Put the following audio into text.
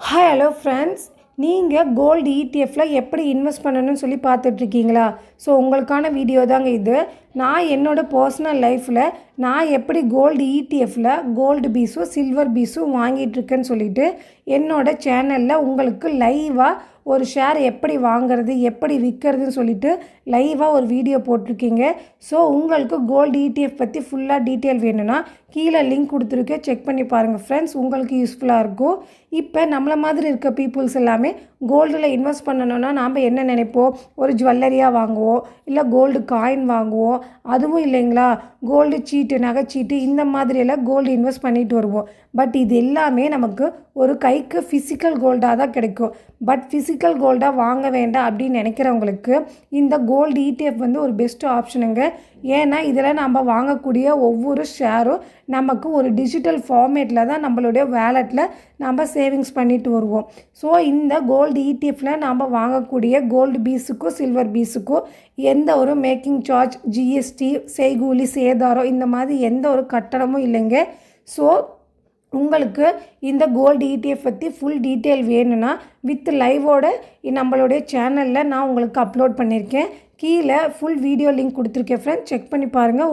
Hi hello friends நீங்கள் gold இடிஎஃப்பில் எப்படி இன்வெஸ்ட் பண்ணணும்னு சொல்லி பார்த்துட்ருக்கீங்களா ஸோ உங்களுக்கான வீடியோ தாங்க இது. நான் என்னோடய பர்சனல் லைஃப்பில் நான் எப்படி கோல்டு இடிஎஃப்பில் கோல்டு பீஸும் சில்வர் பீஸும் வாங்கிட்டுருக்கேன்னு சொல்லிட்டு என்னோடய சேனலில் உங்களுக்கு லைவாக ஒரு ஷேர் எப்படி வாங்குறது எப்படி விற்கிறதுன்னு சொல்லிட்டு லைவாக ஒரு வீடியோ போட்டிருக்கீங்க. ஸோ உங்களுக்கு கோல்டு இடிஎஃப் பற்றி ஃபுல்லாக டீட்டெயில் வேணும்னா கீழே லிங்க் கொடுத்துருக்கேன். செக் பண்ணி பாருங்கள் ஃப்ரெண்ட்ஸ் உங்களுக்கு யூஸ்ஃபுல்லாக இருக்கும். இப்போ நம்மளை மாதிரி இருக்க பீப்புள்ஸ் எல்லாமே கோல்டில் இன்வெஸ்ட் பண்ணணும்னா நாம் என்ன நினைப்போம்? ஒரு ஜுவல்லரியாக வாங்குவோம் இல்லை கோல்டு காயின் வாங்குவோம் அதுவும் இல்லைங்களா? கோல்டு சீட்டு நகைச்சீட்டு இந்த மாதிரியெல்லாம் கோல்டு இன்வெஸ்ட் பண்ணிட்டு வருவோம். பட் இது எல்லாமே நமக்கு ஒரு கைக்கு ஃபிசிக்கல் கோல்டாக தான் கிடைக்கும். பட் ஃபிசிக்கல் கோல்டாக வாங்க வேண்டாம் அப்படின்னு நினைக்கிறவங்களுக்கு இந்த கோல்டு இடிஎஃப் வந்து ஒரு பெஸ்ட்டு ஆப்ஷனுங்க ஏன்னா இதில் நம்ம வாங்கக்கூடிய ஒவ்வொரு ஷேரும் நமக்கு ஒரு டிஜிட்டல் ஃபார்மேட்டில் தான் நம்மளுடைய வேலெட்டில் நம்ம சேவிங்ஸ் பண்ணிட்டு வருவோம். ஸோ இந்த கோல்டு இடிஎஃப்பில் நாம் வாங்கக்கூடிய கோல்டு பீஸுக்கும் சில்வர் பீஸுக்கும் எந்த ஒரு மேக்கிங் சார்ஜ் ஜிஎஸ்டி செய்கூலி சேதாரம் இந்த மாதிரி எந்த ஒரு கட்டணமும் இல்லைங்க. ஸோ உங்களுக்கு இந்த கோல்டு இடிஎஃப் பற்றி ஃபுல் டீட்டெயில் வேணும்னா வித் லைவோட நம்மளுடைய சேனலில் நான் உங்களுக்கு அப்லோட் பண்ணியிருக்கேன். கீழே ஃபுல் வீடியோ லிங்க் கொடுத்துருக்கேன் ஃப்ரெண்ட் செக் பண்ணி பாருங்கள்